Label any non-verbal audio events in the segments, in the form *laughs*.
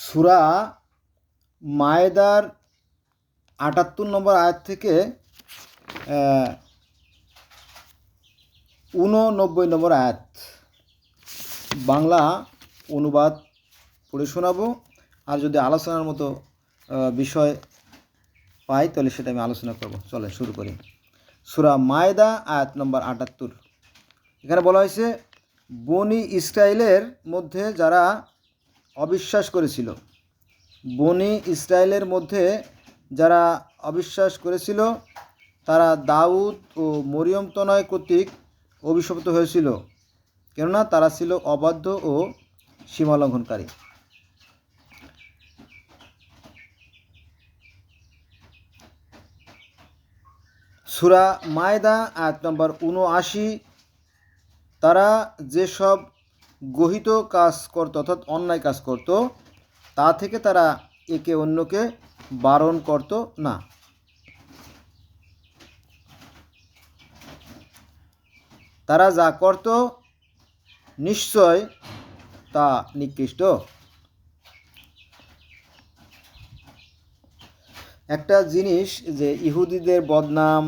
সুরা মায়েদার আটাত্তর নম্বর আয়াত থেকে আহ, ঊননব্বই নম্বর আয়াত। বাংলা অনুবাদ পড়ে শোনাবো। আর যদি আলোচনার মতো বিষয় পাই তাহলে সেটা আমি আলোচনা করব। চলে শুরু করি। সুরা মায়দা আয়াত নম্বর আটাত্তর। এখানে বলা হয়েছে বনি ইসরায়েলের মধ্যে যারা অবিশ্বাস করেছিল। বনি ইসরায়েলের মধ্যে যারা অবিশ্বাস করেছিল, তারা দাউদ ও মরিয়ম তনয় কর্তৃক অভিশপ্ত হয়েছিল, কেননা তারা ছিল অবাধ্য ও সীমালঙ্ঘনকারী। সুরা মায়দা, আয়াত নম্বর উনআশি তারা যেসব গহিত কাজ করত অর্থাৎ অন্যায় কাজ করত, তা থেকে তারা একে অন্যকে বারণ করত না। তারা যা করত নিশ্চয় তা নিকৃষ্ট। একটা জিনিস যে ইহুদিদের বদনাম,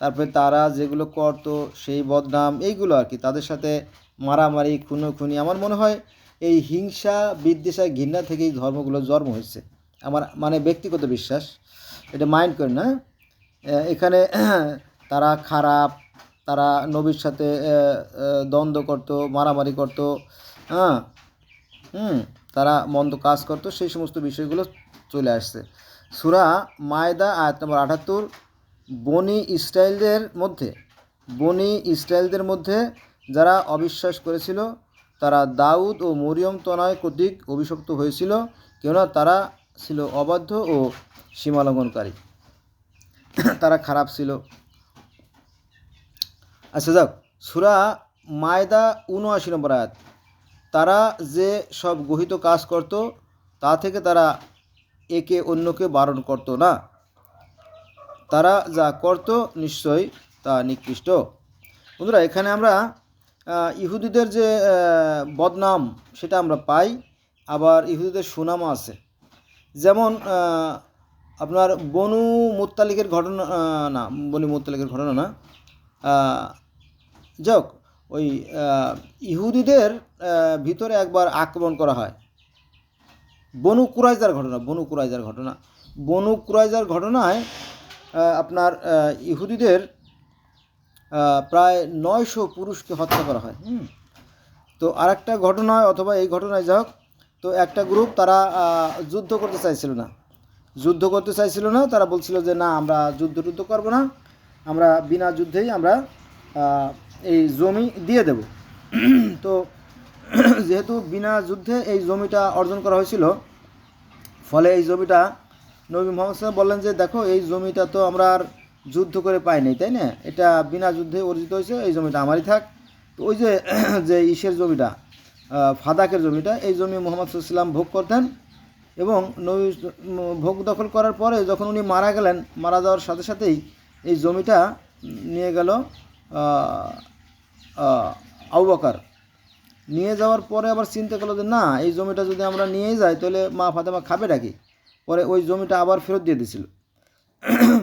তারপরে তারা যেগুলো করত সেই বদনাম, এইগুলো আর কি, তাদের সাথে মারামারি, খুনোখুনি, আমার মনে হয় এই হিংসা বিদ্বেষা ঘৃণা থেকে এই ধর্মগুলো জন্ম হয়েছে। আমার মানে ব্যক্তিগত বিশ্বাস, এটা মাইন্ড করেন না। এখানে *clears throat* তারা খারাপ, তারা নবীর সাথে দ্বন্দ্ব করত, মারামারি করত হ্যাঁ হুম, তারা মন্দ কাজ করতো, সেই সমস্ত বিষয়গুলো চলে আসছে। সুরা মায়দা, আয়াত নম্বর আটাত্তর, বনি ইসরায়েলদের মধ্যে, বনি ইসরায়েলদের মধ্যে যারা অবিশ্বাস করেছিল, তারা দাউদ ও মরিয়ম তনয় কর্তৃক অভিশপ্ত হয়েছিল, কেননা তারা ছিল অবাধ্য ও সীমালঙ্ঘনকারী। তারা খারাপ ছিল। আচ্ছা যাক, সুরা মায়দা উনআশি নম্বর আয়াত। তারা যে সব গহিত কাজ করত, তা থেকে তারা একে অন্যকে বারণ করত না। তারা যা করত নিশ্চয়ই তা নিকৃষ্ট। বন্ধুরা, এখানে আমরা ইহুদিদের যে বদনাম, সেটা আমরা পাই। আবার ইহুদিদের সুনামও আছে। যেমন আপনার বনু মুত্তালিকের ঘটনা না, বনু মুত্তালিকের ঘটনা না। যাক, ওই ইহুদিদের ভিতরে একবার আক্রমণ করা হয়। বনু কুরাইজার ঘটনা, বনু কুরাইজার ঘটনা। বনু কুরাইজার ঘটনায় আপনার ইহুদিদের প্রায় নয়শো পুরুষকে হত্যা করা হয়। তো আরেকটা ঘটনায় অথবা এই ঘটনায় যাক তো একটা গ্রুপ তারা যুদ্ধ করতে চাইছিল না। যুদ্ধ করতে চাইছিল না, তারা বলছিল যে, না, আমরা যুদ্ধ টুদ্ধ করব না। আমরা বিনা যুদ্ধেই আমরা এই জমি দিয়ে দেব। তো যেহেতু বিনা যুদ্ধে এই জমিটা অর্জন করা হয়েছিল, ফলে এই জমিটা নবী মোহাম্মদ বললেন যে, দেখো, এই জমিটা তো আমরা আর যুদ্ধ করে পাইনি তাই না? এটা বিনা যুদ্ধে অর্জিত হয়েছে এই জমিটা আমারই থাক। তো ওই যে *clears throat* যে ইসের জমিটা ফাদাকের জমিটা এই জমি মোহাম্মদ সাল্লাম ভোগ করতেন এবং নবী ভোগ দখল করার পরে যখন উনি মারা গেলেন মারা যাওয়ার সাথে সাথেই এই জমিটা নিয়ে গেল আউ বকর। নিয়ে যাওয়ার পরে আবার চিন্তা করল যে না এই জমিটা যদি আমরা নিয়ে যাই তাহলে মা ফাতেমা খাবে ডাকি পরে ওই জমিটা আবার ফেরত দিয়ে আহ, *clears throat*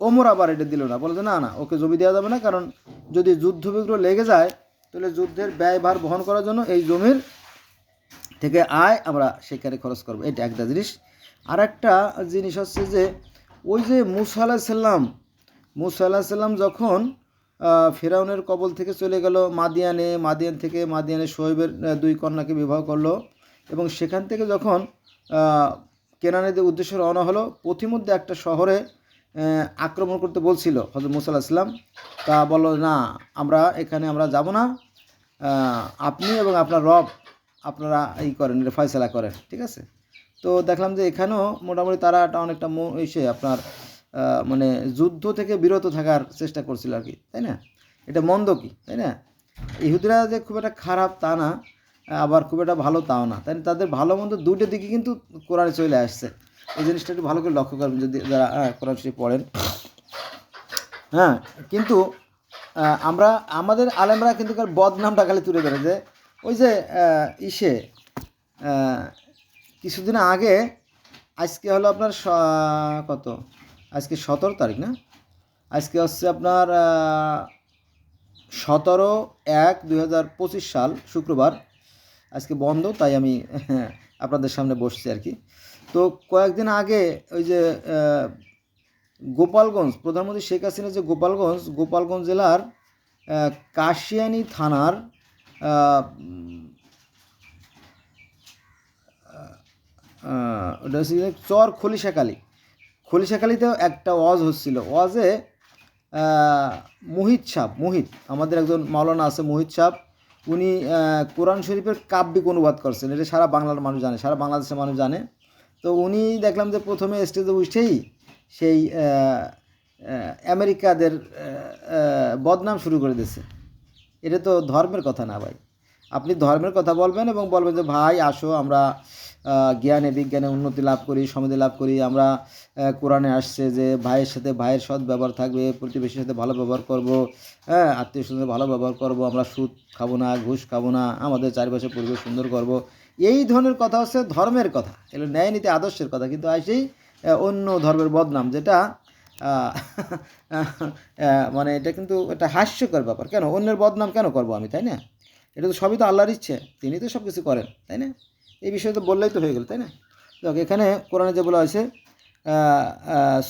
ওমর আবার এটা দিল না। বলে যে না না ওকে জমি দেওয়া যাবে না কারণ যদি যুদ্ধ বিগ্রহ লেগে যায় তাহলে যুদ্ধের ব্যয়ভার বহন করার জন্য এই জমির থেকে আয় আমরা সেখানে খরচ করব। এটা একটা জিনিস। আর একটা জিনিস হচ্ছে যে ওই যে মুসা আলাহ সাল্লাম মুসা আলাহ সাল্লাম যখন ফেরাউনের কবল থেকে চলে গেল মাদিয়ানে মাদিয়ান থেকে মাদিয়ানে আহ, দুই কন্যাকে বিবাহ করল এবং সেখান থেকে যখন কেনানিদের উদ্দেশ্যে রওনা হলো। পথিমধ্যে একটা শহরে আক্রমণ করতে বলছিল হজরত মুসা আলাহ সাল্লাম তা বলল, না, আমরা এখানে আমরা যাব না। আপনি এবং আপনার রব আপনারা এই করেন ফয়সলা করেন। ঠিক আছে? তো দেখলাম যে এখানেও মোটামুটি তারা একটা অনেকটা এসে আপনার মানে যুদ্ধ থেকে বিরত থাকার চেষ্টা করছিল আর কি, তাই না? এটা মন্দ কি, তাই না? ইহুদিরা যে খুব একটা খারাপ তা না। আবার খুব একটা ভালো তাও না। তাই? তাদের ভালো মন্দ দুটো দিকে কিন্তু কোরআনে চলে আসছে। এই জিনিসটা একটু ভালো করে লক্ষ্য করবেন যদি যারা কোরআন শরীফ পড়েন। হ্যাঁ কিন্তু আমরা, আমাদের আলেমরা কিন্তু বদনামটা খালি তুলে ধরে যে, ওই যে ইসে কিছুদিন আগে, আজকে হলো আপনার কত? আজকে সতেরো তারিখ না? আজকে হচ্ছে আপনার সতেরো এক দুই সাল, শুক্রবার। আজকে বন্ধ, তাই আমি, *laughs* আপনাদের সামনে বসছি আর কি। তো কয়েকদিন আগে ওই যে গোপালগঞ্জ, প্রধানমন্ত্রী শেখ হাসিনা যে গোপালগঞ্জ গোপালগঞ্জ জেলার কাশিয়ানী থানার ওটা চর খলিশাখালী। খলিশাখালীতেও একটা ওয়াজ হচ্ছিল। ওয়াজে মুহিত সাহ মুহিত, আমাদের একজন মাওলানা আছে মোহিত সাহ উনি কোরআন শরীফের কাব্যিক অনুবাদ করছেন। এটা সারা বাংলার মানুষ জানে, সারা বাংলাদেশের মানুষ জানে। তো উনি দেখলাম যে প্রথমে স্টেজে উঠেই সেই আমেরিকাদের বদনাম শুরু করে দিয়েছে। এটা তো ধর্মের কথা না ভাই। আপনি ধর্মের কথা বলবেন এবং বলবেন যে, ভাই, আসো, আমরা জ্ঞানে, বিজ্ঞানে উন্নতি লাভ করি, সমৃদ্ধি লাভ করি। আমরা কোরআনে আসছে যে, ভাইয়ের সাথে ভাইয়ের সৎ ব্যবহার থাকবে, প্রতিবেশীর সাথে ভালো ব্যবহার করব হ্যাঁ আত্মীয় স্বজনের ভালো ব্যবহার করব, আমরা সুদ খাব না, ঘুষ খাব না, আমাদের চারিপাশে পরিবেশ সুন্দর করব। এই ধরনের কথা হচ্ছে ধর্মের কথা, এগুলো ন্যায় নীতি আদর্শের কথা, কিন্তু আসেই অন্য ধর্মের বদনাম, যেটা মানে এটা কিন্তু একটা হাস্যকর ব্যাপার। কেন? অন্যের বদনাম কেন করব আমি, তাই না? এটা তো সবই তো আল্লাহর ইচ্ছে, তিনি তো সব কিছু করেন, তাই না? এই বিষয়ে তো বললেই তো হয়ে গেল, তাই না? দেখ এখানে কোরআনে যে বলা হয়েছে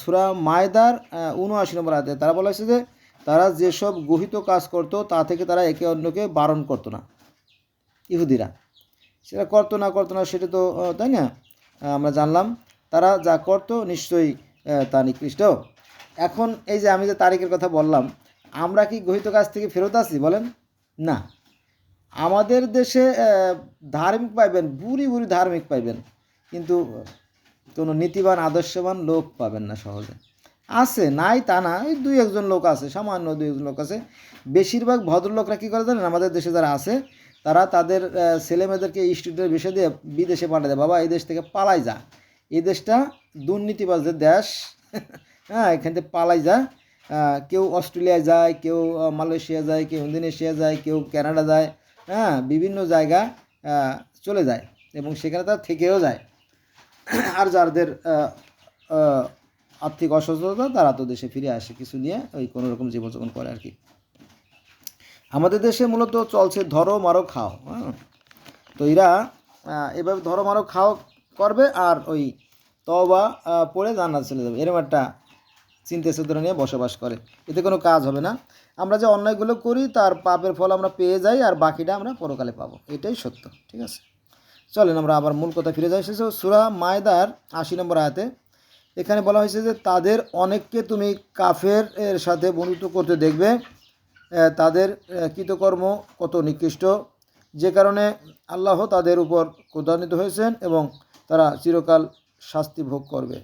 সুরা মায়দার উনআশি নম্বর আয়াতে, তারা বলা হয়েছে যে তারা যেসব গহিত কাজ করতো, তা থেকে তারা একে অন্যকে বারণ করতো না, ইহুদিরা। সেটা করতো না করতো না, সেটা তো তাই না? আমরা জানলাম, তারা যা করতো নিশ্চয়ই তা নিকৃষ্ট। এখন এই যে আমি যে তারিখের কথা বললাম, আমরা কি গহিত কাজ থেকে ফেরত আসি বলেন? না। আমাদের দেশে ধার্মিক পাইবেন বুড়ি বুড়ি ধার্মিক পাইবেন, কিন্তু কোনো নীতিবান, আদর্শবান লোক পাবেন না সহজে। আছে, নাই তা না, এই দুই একজন লোক আছে, সামান্য দুই একজন লোক আছে। বেশিরভাগ ভদ্রলোকরা কী করে জানেন? আমাদের দেশে যারা আছে, তারা তাদের ছেলেমেয়েদেরকে স্টুডেন্টের বিষয় দিয়ে বিদেশে পাঠিয়ে দেয়, বাবা, এই দেশ থেকে পালাই যা। এই দেশটা দুর্নীতিবাজদের দেশ। *laughs* হ্যাঁ এখান থেকে পালাই যা। কেউ অস্ট্রেলিয়া যায়, কেউ মালয়েশিয়া যায়, কেউ ইন্দোনেশিয়া যায়, কেউ কানাডা যায়। হ্যাঁ বিভিন্ন জায়গা চলে যায় এবং সেখানে তারা থেকেও যায়। আর যাদের আর্থিক অসুস্থতা, তারা তো দেশে ফিরে আসে কিছু নিয়ে ওই কোনো রকম জীবনযাপন করে আর কি। আমাদের দেশে মূলত চলছে ধরো মারো খাও হ্যাঁ। তো এরা এভাবে ধরো মারো খাও করবে আর ওই তবা পড়ে জান্নাত চলে যাবে। এরকম একটা চিন্তা চেতনা নিয়ে বসবাস করে। এতে কোনো কাজ হবে না। আমরা যে অন্যায়গুলো করি, তার পাপের ফল আমরা পেয়ে যাই আর বাকিটা আমরা পরকালে পাবো। এটাই সত্য, ঠিক আছে? চলেন আমরা আবার মূল কথা ফিরে যাই। শেষ সুরা মায়দার আশি নম্বর আয়াতে। এখানে বলা হয়েছে যে, তাদের অনেককে তুমি কাফের এর সাথে বন্ধুত্ব করতে দেখবে। তাদের কৃতকর্ম কত নিকৃষ্ট। যে কারণে আল্লাহ তাদের উপর ক্রোধান্বিত হয়েছেন এবং তারা চিরকাল শাস্তি ভোগ করবে।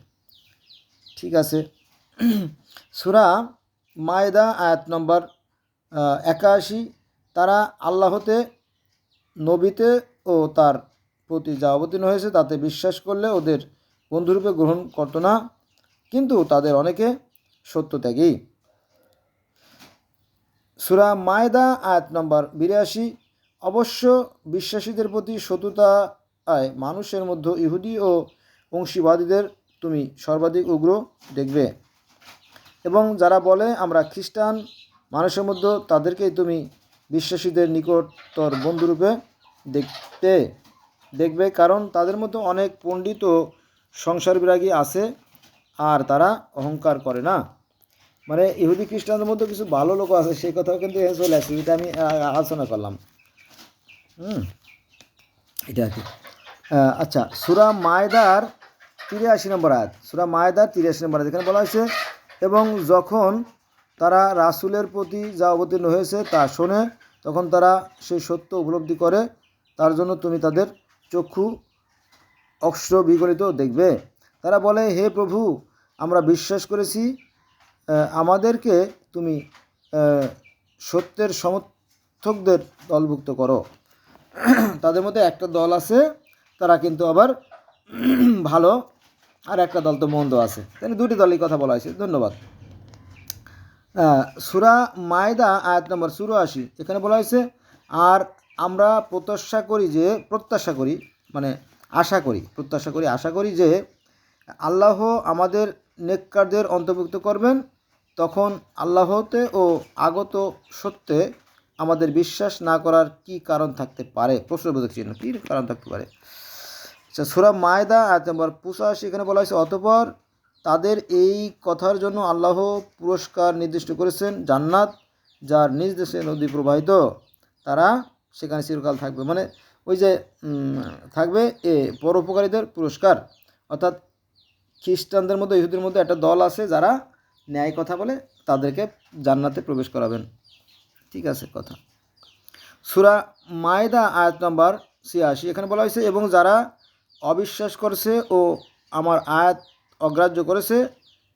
ঠিক আছে? সুরা মায়দা, আয়াত নম্বর একাশি। তারা আল্লাহতে, নবীতে ও তার প্রতি যা অবতীর্ণ হয়েছে তাতে বিশ্বাস করলে ওদের বন্ধুরূপে গ্রহণ করতো না। কিন্তু তাদের অনেকে সত্যত্যাগী। সুরা মায়দা, আয়াত নম্বর বিরাশি। অবশ্য বিশ্বাসীদের প্রতি শত্রুতায় মানুষের মধ্যে ইহুদি ও অংশীবাদীদের তুমি সর্বাধিক উগ্র দেখবে। এবং যারা বলে আমরা খ্রিস্টান, মানুষের মধ্যে তাদেরকেই তুমি বিশ্বাসীদের নিকটতর বন্ধুরূপে দেখতে দেখবে। কারণ তাদের মধ্যে অনেক পণ্ডিত সংসার বিরাগী আছে আর তারা অহংকার করে না। মানে ইহুদি খ্রিস্টানদের মধ্যে কিছু ভালো লোক আছে, সেই কথাও কিন্তু চলে আসছে যেটা আমি আলোচনা করলাম। হুম, এটা আর কি। আচ্ছা সুরা মায়দার তিরাশি নম্বর আয়াত, সুরা মায়দার তিরাশি নম্বর আয়াত, এখানে বলা হয়েছে এবং যখন তারা রাসূলের প্রতি যা অবতীর্ণ হয়েছে তা শোনে, তখন তারা সেই সত্য উপলব্ধি করে, তার জন্য তুমি তাদের চক্ষু অক্ষ বিগলিত দেখবে। তারা বলে, হে প্রভু, আমরা বিশ্বাস করেছি আমাদেরকে তুমি সত্যের সমর্থকদের দলভুক্ত করো। তাদের মধ্যে একটা দল আছে, তারা কিন্তু আবার *clears throat* ভালো আর একটা দল তো মন্দ আছে। তাই দুটি দলের কথা বলা হয়েছে। ধন্যবাদ। সুরা মায়দা, আয়াত নম্বর চুরাশি। এখানে বলা হয়েছে, আর আমরা প্রত্যাশা করি যে, প্রত্যাশা করি মানে আশা করি, প্রত্যাশা করি, আশা করি যে আল্লাহ আমাদের নেককারদের অন্তর্ভুক্ত করবেন। তখন আল্লাহতে ও আগত সত্যে আমাদের বিশ্বাস না করার কি কারণ থাকতে পারে? প্রশ্নবোধক চিহ্ন কী কারণ থাকতে পারে? আচ্ছা সুরা মায়দা, আয়াত নম্বর পঁচাশি, এখানে বলা হয়েছে, অতপর তাদের এই কথার জন্য আল্লাহ পুরস্কার নির্দিষ্ট করেছেন জান্নাত, যার নিজ দেশে নদী প্রবাহিত, তারা সেখানে চিরকাল থাকবে। মানে ওই যে থাকবে এ পরোপকারীদের পুরস্কার। অর্থাৎ খ্রিস্টানদের মধ্যে ইহুদের মধ্যে একটা দল আছে, যারা ন্যায় কথা বলে, তাদেরকে জান্নাতে প্রবেশ করাবেন। ঠিক আছে, কথা। সুরা মায়দা, আয়াত নম্বর ছিয়াশি, এখানে বলা হয়েছে, এবং যারা অবিশ্বাস করছে ও আমার আয়াত অগ্রাহ্য করেছে,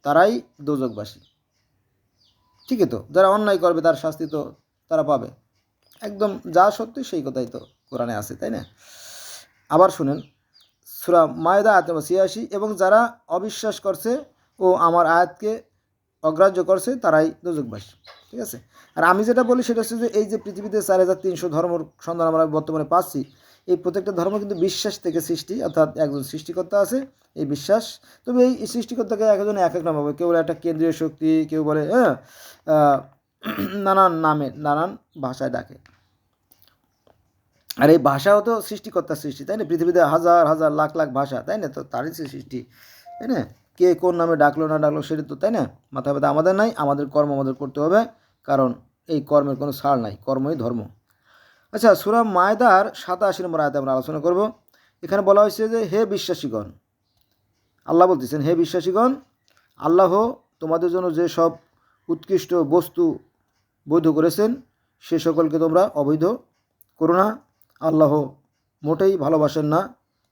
তারাই দোজকবাসী ঠিকই তো, যারা অন্যায় করবে তার শাস্তি তো তারা পাবে। একদম যা সত্যি সেই কথাই তো কোরআনে আছে, তাই না? আবার শুনেন, সুরা মায়দা আয়াত ছিয়াশি, এবং যারা অবিশ্বাস করছে ও আমার আয়াতকে অগ্রাহ্য করছে, তারাই দোজকবাসী ঠিক আছে? আর আমি যেটা বলি সেটা হচ্ছে যে, এই যে পৃথিবীতে চার হাজার তিনশো ধর্মর সন্ধান আমরা বর্তমানে পাচ্ছি এই প্রত্যেকটা ধর্ম কিন্তু বিশ্বাস থেকে সৃষ্টি, অর্থাৎ একজন সৃষ্টিকর্তা আছে, এই বিশ্বাস। তবে এই সৃষ্টিকর্তাকে একজন এক এক নাম হবে। কেউ বলে একটা কেন্দ্রীয় শক্তি, কেউ বলে হ্যাঁ নানান নামে, নানান ভাষায় ডাকে। আর এই ভাষাও তো সৃষ্টিকর্তার সৃষ্টি, তাই না? পৃথিবীতে হাজার হাজার, লাখ লাখ ভাষা, তাই না? তো তারই সৃষ্টি, তাই না? কে কোন নামে ডাকলো, না ডাকলো, সেটা তো, তাই না? মাথা ব্যথা আমাদের নাই, আমাদের কর্ম আমাদের করতে হবে, কারণ এই কর্মের কোনো সার নাই, কর্মই ধর্ম। আচ্ছা সুরা মায়দার সাতাশি নম্বর আয়তে আমরা আলোচনা করব। এখানে বলা হয়েছে যে, হে বিশ্বাসীগণ, আল্লাহ বলতেছেন, হে বিশ্বাসীগণ, আল্লাহ তোমাদের জন্য যে সব উৎকৃষ্ট বস্তু বৈধ করেছেন, সে সকলকে তোমরা অবৈধ করো না। আল্লাহ মোটেই ভালোবাসেন না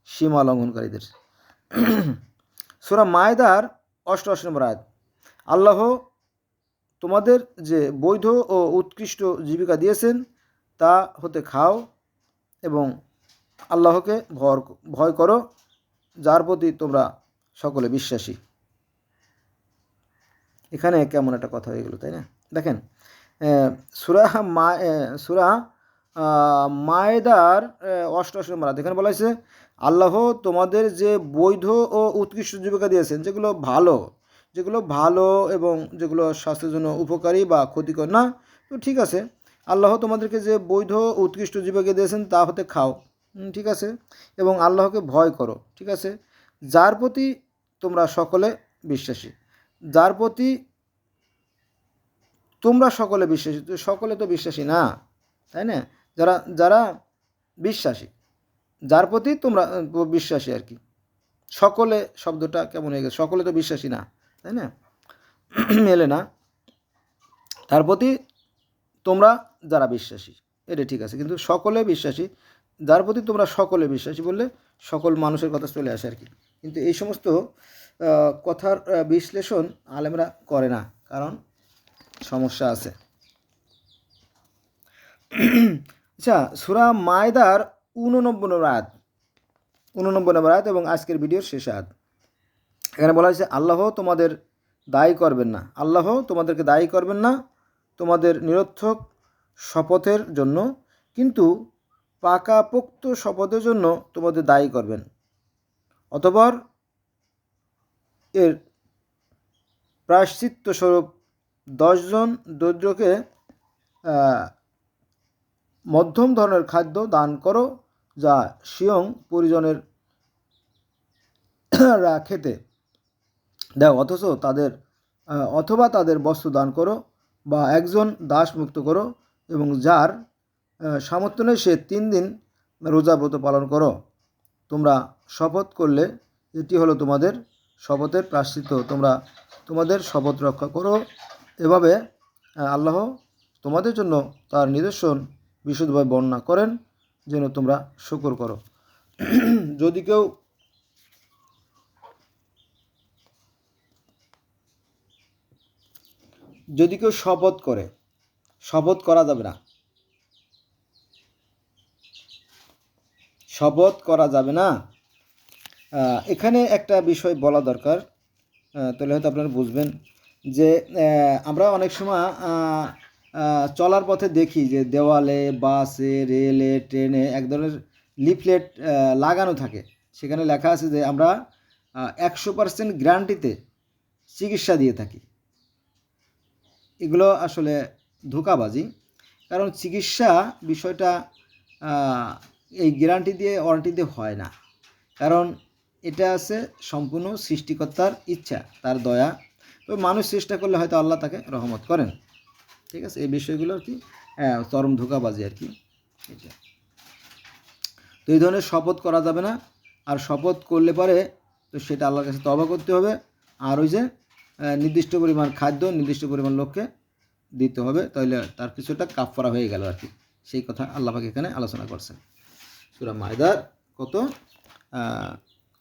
সীমা লঙ্ঘনকারীদের। সুরা মায়দার অষ্টআশি নম্বর আয়াত, আল্লাহ তোমাদের যে বৈধ ও উৎকৃষ্ট জীবিকা দিয়েছেন তা হতে খাও এবং আল্লাহকে ভর, ভয় করো, যার প্রতি তোমরা সকলে বিশ্বাসী এখানে কেমন একটা কথা হয়ে গেল, তাই না দেখেন সুরা মা সুরা মায়েদার নম্বর আয়াত। এখানে বলা হয়েছে, আল্লাহ তোমাদের যে বৈধ ও উৎকৃষ্ট জীবিকা দিয়েছেন, যেগুলো ভালো যেগুলো ভালো এবং যেগুলো স্বাস্থ্যের জন্য উপকারী বা ক্ষতিকর না, তো ঠিক আছে আল্লাহ তোমাদেরকে যে বৈধ উৎকৃষ্ট জীবিকা দিয়েছেন তা হতে খাও। ঠিক আছে? এবং আল্লাহকে ভয় করো, ঠিক আছে? যার প্রতি তোমরা সকলে বিশ্বাসী, যার প্রতি তোমরা সকলে বিশ্বাসী সকলে তো বিশ্বাসী না, তাই না? যারা যারা বিশ্বাসী, যার প্রতি তোমরা বিশ্বাসী আর কি। সকলে শব্দটা কেমন হয়ে গেছে? সকলে তো বিশ্বাসী না, তাই না? *clears throat* মেলে না। তার প্রতি তোমরা যারা বিশ্বাসী, এটা ঠিক আছে। কিন্তু সকলে বিশ্বাসী, যার প্রতি তোমরা সকলে বিশ্বাসী বললে সকল মানুষের কথা চলে আসে আর কি। কিন্তু এই সমস্ত কথার বিশ্লেষণ আলেমরা করে না, কারণ সমস্যা আছে। আচ্ছা সুরা মায়দার উননব্বই নম্বর আয়াত উননব্বই নম্বর আয়াত এবং আজকের ভিডিওর শেষ আয়াত। এখানে বলা হয়েছে, আল্লাহ তোমাদের দায়ী করবেন না। আল্লাহ তোমাদেরকে দায়ী করবেন না তোমাদের নিরর্থক শপথের জন্য, কিন্তু পাকাপোক্ত শপথের জন্য তোমাদের দায়ী করবেন। অতপর এর প্রায়শ্চিত্ত স্বরূপ দশজন দরিদ্রকে মধ্যম ধরনের খাদ্য দান করো, যা স্বয়ং পরিজনের খেতে দাও। অথচ তাদের অথবা তাদের বস্ত্র দান করো বা একজন দাস মুক্ত করো এবং যার সামর্থ্য নেই সে তিন দিন রোজা ব্রত পালন করো। তোমরা শপথ করলে এটি হলো তোমাদের শপথের প্রাশ্চিত তোমরা তোমাদের শপথ রক্ষা করো। এভাবে আল্লাহ তোমাদের জন্য তার নিদর্শন বিশুদ্ধভাবে বর্ণনা করেন, যেন তোমরা শুকর করো। *clears throat* যদি কেউ যদি কেউ শপথ করে, শপথ করা যাবে না। শপথ করা যাবে না। এখানে একটা বিষয় বলা দরকার। তাহলে হয়তো আপনারা বুঝবেন যে আমরা অনেক সময় চলার পথে দেখি যে দেওয়ালে, বাসে, রেলে, ট্রেনে এক ধরনের লিফলেট লাগানো থাকে। সেখানে লেখা আছে যে আমরা একশো পার্সেন্ট গ্যারান্টিতে চিকিৎসা দিয়ে থাকি। এগুলো আসলে ধোকাবাজি। কারণ চিকিৎসা বিষয়টা এই গ্যারান্টি দিয়ে, ওয়ারেন্টি দিয়ে হয় না। কারণ এটা আছে সম্পূর্ণ সৃষ্টিকর্তার ইচ্ছা, তার দয়া। তো মানুষ চেষ্টা করলে হয়তো আল্লাহ তাকে রহমত করেন। ঠিক আছে? এই বিষয়গুলো আর কি চরম ধোকাবাজি আর কি। এটা। তো এই ধরনের শপথ করা যাবে না। আর শপথ করলে পরে তো সেটা আল্লাহর কাছে তবা করতে হবে। আর ওই যে নির্দিষ্ট পরিমাণ খাদ্য নির্দিষ্ট পরিমাণ লোককে দিতে হবে তাহলে তার কিছুটা কাফফারা হয়ে গেল আর কি। সেই কথা আল্লাহ পাক এখানে আলোচনা করছেন। সুরা মায়দার কত?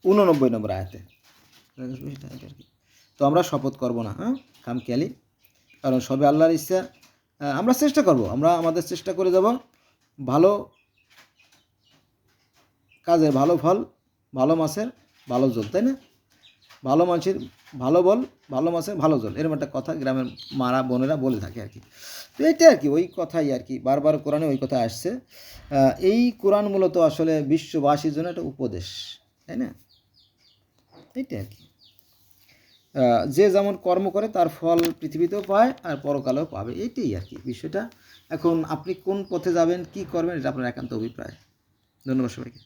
উননব্বই নম্বর আয়াতে। তো আমরা শপথ করব না হ্যাঁ? খামখেয়ালি। কারণ সবে আল্লাহর ইচ্ছা আমরা চেষ্টা করব, আমরা আমাদের চেষ্টা করে যাব ভালো কাজের, ভালো ফল, ভালো মাছের, ভালো জল, তাই না? ভালো মাছের ভালো বল, ভালো মাছের ভালো জল। এরকম একটা কথা গ্রামের মারা, বোনেরা বলে থাকে আর কি। তো এইটা আর কি, ওই কথাই আর কি। বারবার কোরআনে ওই কথা আসছে। এই কোরআন মূলত আসলে বিশ্ববাসীর জন্য একটা উপদেশ, তাই না? এইটা আর কি। যে যেমন কর্ম করে, তার ফল পৃথিবীতেও পায় আর পরকালেও পাবে। এইটাই আর কি বিষয়টা। এখন আপনি কোন পথে যাবেন, কি করবেন, এটা আপনার একান্ত অভিপ্রায়। ধন্যবাদ সবাইকে।